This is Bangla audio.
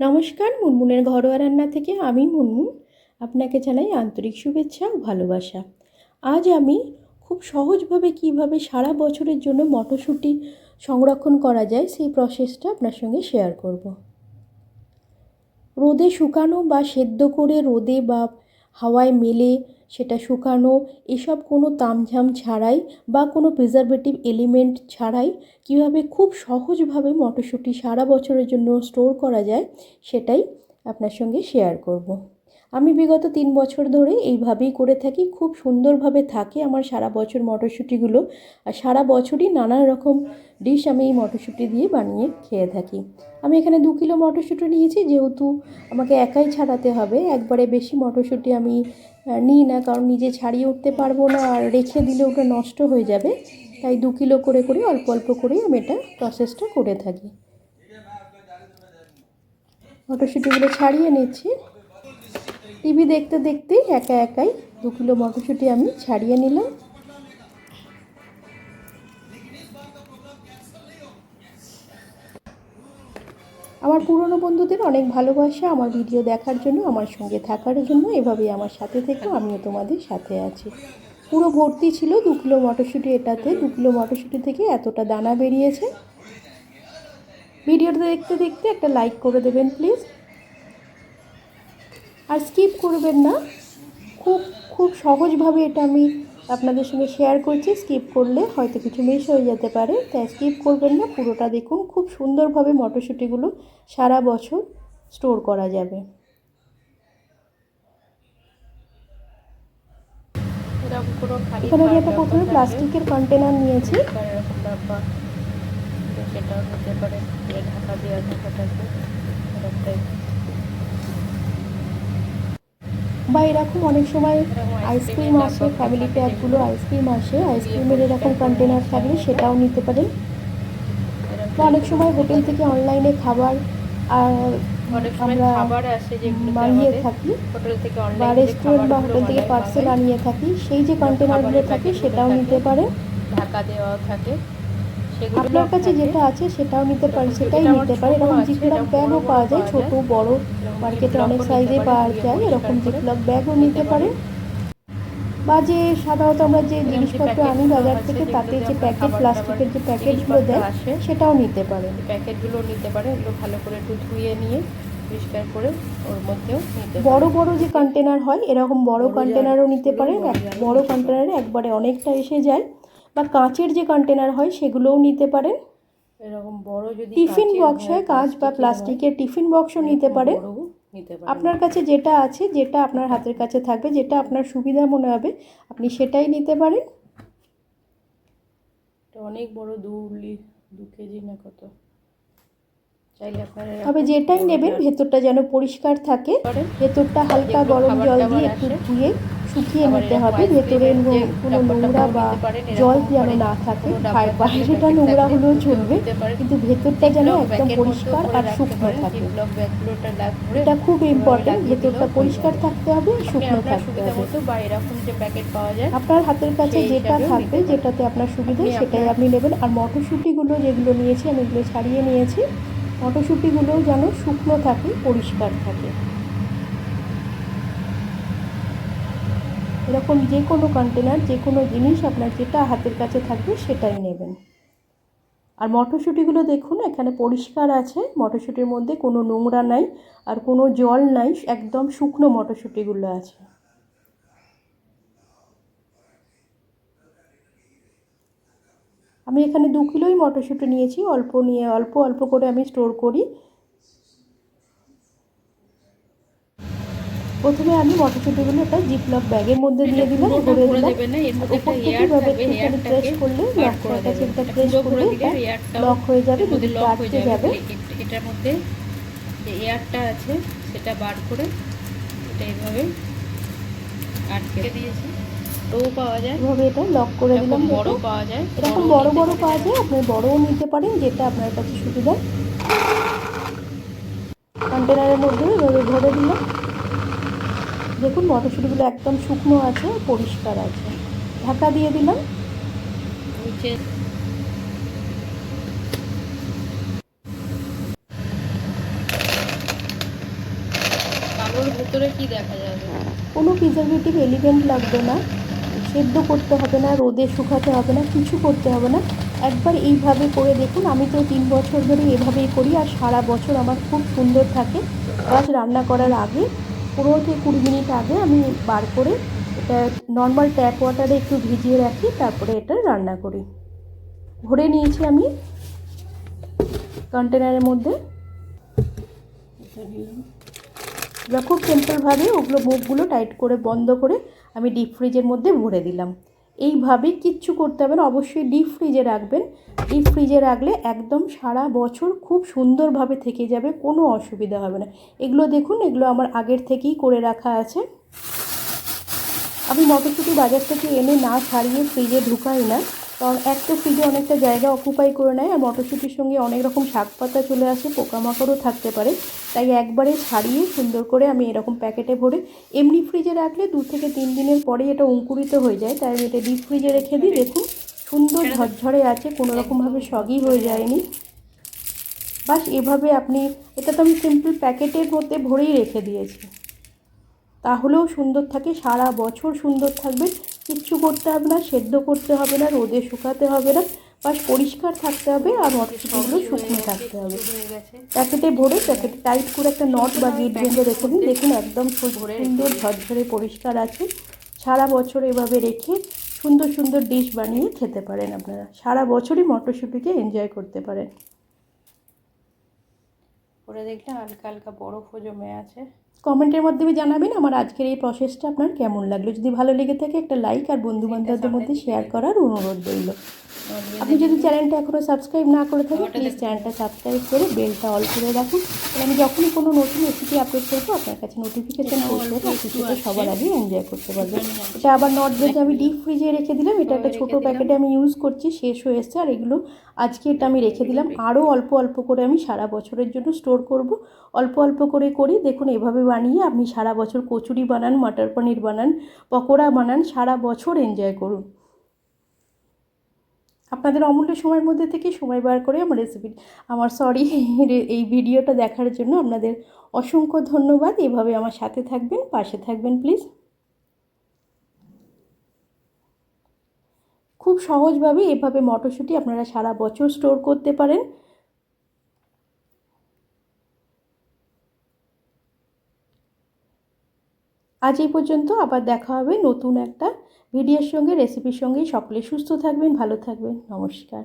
নমস্কার, মুনমুনের ঘরোয়া রান্না থেকে আমি মুনমুন আপনাকে জানাই আন্তরিক শুভেচ্ছা ও ভালোবাসা আজ আমি খুব সহজভাবে কীভাবে সারা বছরের জন্য মটরশুঁটি সংরক্ষণ করা যায় সেই প্রসেসটা আপনার সঙ্গে শেয়ার করব। রোদে শুকানো বা সেদ্ধ করে রোদে বা হাওয়ায় মেলে, সেটা শুকানো, এসব কোনো তামঝাম ছাড়াই বা কোনো প্রিজারভেটিভ এলিমেন্ট ছাড়াই কীভাবে খুব সহজভাবে মটরশুঁটি সারা বছরের জন্য স্টোর করা যায়, সেটাই আপনার সঙ্গে শেয়ার করব। আমি বিগত তিন বছর ধরে এইভাবেই করে থাকি, খুব সুন্দরভাবে থাকে আমার সারা বছর মটরশুঁটিগুলো। আর সারা বছরই নানান রকম ডিশ আমি এই মটরশুঁটি দিয়ে বানিয়ে খেয়ে থাকি। আমি এখানে দু কিলো মটরশুঁটি নিয়েছি, যেহেতু আমাকে একাই ছাড়াতে হবে, একবারে বেশি মটরশুঁটি আমি নিই না, কারণ নিজে ছাড়িয়ে উঠতে পারব না আর রেখে দিলে ওটা নষ্ট হয়ে যাবে। তাই দু কিলো করে করে, অল্প অল্প করেই আমি এটা প্রসেসটা করে থাকি। মটরশুঁটিগুলো ছাড়িয়ে নিচ্ছি। টিভি দেখতে দেখতেই একা একাই দু কিলো মটরশুঁটি আমি ছাড়িয়ে নিলাম। আমার পুরনো বন্ধুদের অনেক ভালোবাসা, আমার ভিডিও দেখার জন্য, আমার সঙ্গে থাকার জন্য, এভাবেই আমার সাথে থেকে, আমিও তোমাদের সাথে আছি। পুরো ভর্তি ছিল দু কিলো মটরশুঁটি এটাতে, দু কিলো মটরশুঁটি থেকে এতটা দানা বেরিয়েছে। ভিডিওটা দেখতে দেখতে একটা লাইক করে দেবেন প্লিজ আর স্কিপ করবেন না। খুব খুব সহজভাবে এটা আমি আপনাদের সঙ্গে শেয়ার করছি। স্কিপ করলে হয়তো কিছু মিস হয়ে যেতে পারে। তাই স্কিপ করবেন না। পুরোটা দেখুন। খুব সুন্দরভাবে মটরশুঁটিগুলো সারা বছর স্টোর করা যাবে। এখানে আমি একটা প্রথমে প্লাস্টিকের কন্টেনার নিয়েছি। সেটাও হতে পারে। ঢাকা দেওয়া ঢাকা থাকবে বা এরকম অনেক সময় আইসক্রিম আসে ফ্যামিলি প্যাকগুলো আইসক্রিম আসে আইসক্রিমের এরকম কন্টেনার থাকলে সেটাও নিতে পারেন। বা অনেক সময় হোটেল থেকে অনলাইনে খাবার আর বানিয়ে থাকি বা রেস্টুরেন্ট বা হোটেল থেকে পার্সেল আনিয়ে থাকি সেই যে কন্টেনারগুলো থাকে সেটাও নিতে পারে ঢাকা দেওয়াও থাকে। আপনার কাছে যেটা আছে সেটাও নিতে পারেন সেটাই নিতে পারেন। এরকম জিপলক ব্যাগও পাওয়া যায় ছোট বড় মার্কেটে অনেক সাইজে পাওয়া যায় এরকম জিপলক ব্যাগও নিতে পারেন। বা যে সাধারণত আমরা যে জিনিসপত্র আনি বাজার থেকে তাতে যে প্যাকেট প্লাস্টিকের যে প্যাকেটগুলো দেয় সেটাও নিতে পারেন। প্যাকেটগুলো নিতে পারে এগুলো ভালো করে একটু ধুয়ে নিয়ে পরিষ্কার করে ওর মধ্যেও নিতে পারে। বড় বড় যে কন্টেনার হয় এরকম বড় কন্টেনারও নিতে পারেন। বড় কন্টেনারে একবারে অনেকটা এসে যায়। বা কাঁচের যে কন্টেনার হয় সেগুলোও নিতে পারেন। এরকম বড় যদি টিফিন বক্স হয় কাঁচ বা প্লাস্টিকের টিফিন বক্সও নিতে পারেন। আপনার কাছে যেটা আছে যেটা আপনার হাতের কাছে থাকবে যেটা আপনার সুবিধা মনে হবে আপনি সেটাই নিতে পারেন। অনেক বড় দু দু কেজি না কত? তবে যেটাই নেবেন ভেতরটা যেন পরিষ্কার থাকে। ভেতরটা হালকা গরম জল দিয়ে একটু ধুয়ে শুকিয়ে নিতে হবে ভেতরে কোনো নোংরা বা জল যেন না থাকে ডাব্বাটা বাইরেটা নোংরা হলেও চলবে কিন্তু ভেতরটা যেন একদম পরিষ্কার আর শুকনো থাকে। এটা খুব ইম্পর্টেন্ট ভেতরটা পরিষ্কার থাকতে হবে শুকনো থাকতে হবে। মতো এরকম যে প্যাকেট পাওয়া যায় আপনার হাতের কাছে যেটা থাকবে যেটাতে আপনার সুবিধা সেটাই আপনি নেবেন। আর মটরশুঁটিগুলো যেগুলো নিয়েছি আমি এগুলো ছাড়িয়ে নিয়েছি মটরশুঁটিগুলোও যেন শুকনো থাকে পরিষ্কার থাকে। এরকম যে কোনো কন্টেনার যে কোনো জিনিস আপনার যেটা হাতের কাছে থাকবে সেটাই নেবেন। আর মটরশুঁটিগুলো দেখুন, এখানে পরিষ্কার আছে। মটরশুঁটির মধ্যে কোনো নোংরা নাই আর কোনো জল নাই, একদম শুকনো মটরশুঁটিগুলো আছে। আমি এখানে দু কিলোই মটরশুঁটি নিয়েছি, অল্প নিয়ে, অল্প অল্প করে আমি স্টোর করি। প্রথমে আমি মটরশুঁটিগুলো একটা জিপলক ব্যাগের মধ্যে দিয়ে দিলাম ভরে দিলাম। উপর থেকে থাকবে একটুখানি প্রেস করলে লকটা কাছে প্রেস করে লক হয়ে যাবে দুদিকটা লক হয়ে যাবে এটার মধ্যে যে এয়ারটা আছে সেটা বার করে এটা এইভাবে আটকে দিয়েছি। ও পাওয়া যায়। এভাবে এটা লক করে দিলাম বড় পাওয়া যায় এরকম বড় বড় পাওয়া যায় আপনি বড়ও নিতে পারেন যেটা আপনার কাছে সুবিধা। কন্টেনারের মধ্যে এভাবে দেখুন মটরশুঁটিগুলো একদম শুকনো আছে পরিষ্কার আছে। ঢাকা দিয়ে দিলাম। নিচে ওর কি দেখা যাবে? কোনো প্রিজারভেটিভ এলিমেন্ট লাগবে না। সেদ্ধ করতে হবে না রোদে শুকাতে হবে না কিছু করতে হবে না। একবার এইভাবে করে দেখুন আমি তো তিন বছর ধরে এভাবেই করি আর সারা বছর আমার খুব সুন্দর থাকে। মাছ রান্না করার আগে পনেরো থেকে কুড়ি মিনিট আগে আমি বার করে এটা নর্মাল ট্যাপ ওয়াটারে একটু ভিজিয়ে রাখি, তারপরে এটা রান্না করি। ভরে নিয়েছি আমি কন্টেনারের মধ্যে। এবার খুব সিম্পলভাবে ওগুলো মুখগুলো টাইট করে বন্ধ করে আমি ডিপ ফ্রিজের মধ্যে ভরে দিলাম। এইভাবে কিচ্ছু করতে হবে না। অবশ্যই ডিপ ফ্রিজে রাখবেন। ডিপ ফ্রিজে রাখলে একদম সারা বছর খুব সুন্দরভাবে থেকে যাবে, কোনো অসুবিধা হবে না। এগুলো দেখুন, এগুলো আমার আগের থেকেই করে রাখা আছে। আমি মটরশুঁটি বাজার থেকে এনে না ছাড়িয়ে ফ্রিজে ঢুকাই না। কারণ এক তো ফ্রিজে অনেকটা জায়গা অকুপাই করে নেয়, আর মটরশুঁটির সঙ্গে অনেক রকম শাক পাতা চলে আসে, পোকামাকড়ও থাকতে পারে। তাই একবারে ছাড়িয়ে সুন্দর করে আমি এরকম প্যাকেটে ভরে এমনি ফ্রিজে রাখলে দু থেকে তিন দিনের পরেই এটা অঙ্কুরিত হয়ে যায়। তাই আমি এটা ডিপ ফ্রিজে রেখে দিই। দেখুন সুন্দর ঝরঝরে আছে কোনো রকমভাবে সগই হয়ে যায়নি। বাস এভাবে আপনি এটা তো আমি সিম্পল প্যাকেটের মধ্যে ভরেই রেখে দিয়েছি। তাহলেও সুন্দর থাকে সারা বছর সুন্দর থাকবে। কিচ্ছু করতে হবে না সেদ্ধ করতে হবে না রোদে শুকাতে হবে না। বাস পরিষ্কার থাকতে হবে আর মটরশুঁটিগুলো শুকনো থাকতে হবে। প্যাকেটে ভরে প্যাকেটে টাইট করে একটা নট বা গিট বেঁধে রেখে দিন। দেখুন একদম সুন্দর ঝরঝরে পরিষ্কার আছে। সারা বছর এভাবে রেখে সুন্দর সুন্দর ডিশ বানিয়ে খেতে পারেন আপনারা। সারা বছরই মটরশুঁটিকে এনজয় করতে পারেন। করে দেখলে হালকা হালকা বরফও জমে আছে। কমেন্টের মাধ্যমে জানাবেন আমার আজকের এই প্রসেসটা আপনার কেমন লাগল। যদি ভালো লেগে থাকে একটা লাইক আর বন্ধু বান্ধবদের মধ্যে শেয়ার করার অনুরোধ রইল। আপনি যদি চ্যানেলটা এখনও সাবস্ক্রাইব না করে থাকেন প্লিজ চ্যানেলটা সাবস্ক্রাইব করে বেলটা অল করে রাখুন। তাহলে আমি যখনই কোনো নতুন রেসিপি আপলোড করব আপনার কাছে নোটিফিকেশান আপনি সেটা সবার আগে এনজয় করতে পারবেন এটা আবার নট ভেজ আমি ডিপ ফ্রিজে রেখে দিলাম। এটা একটা ছোটো প্যাকেটে আমি ইউজ করছি শেষ হয়ে এসছে। আর এগুলো আজকে এটা আমি রেখে দিলাম। আরও অল্প অল্প করে আমি সারা বছরের জন্য স্টোর করব। অল্প অল্প করে করি। দেখুন এভাবে বানিয়ে আপনি সারা বছর কচুরি বানান মাটার পনির বানান পকোড়া বানান সারা বছর এনজয় করুন। আপনাদের অমূল্য সময়ের মধ্যে থেকে সময় বার করে আমার রেসিপি আমার সরি এই ভিডিওটা দেখার জন্য আপনাদের অসংখ্য ধন্যবাদ। এভাবে আমার সাথে থাকবেন, পাশে থাকবেন প্লিজ খুব সহজভাবে এভাবে মটরশুঁটি আপনারা সারা বছর স্টোর করতে পারেন। আজ এই পর্যন্ত, আবার দেখা হবে নতুন একটা ভিডিওর সঙ্গে রেসিপির সঙ্গে সকলে সুস্থ থাকবেন, ভালো থাকবেন। নমস্কার।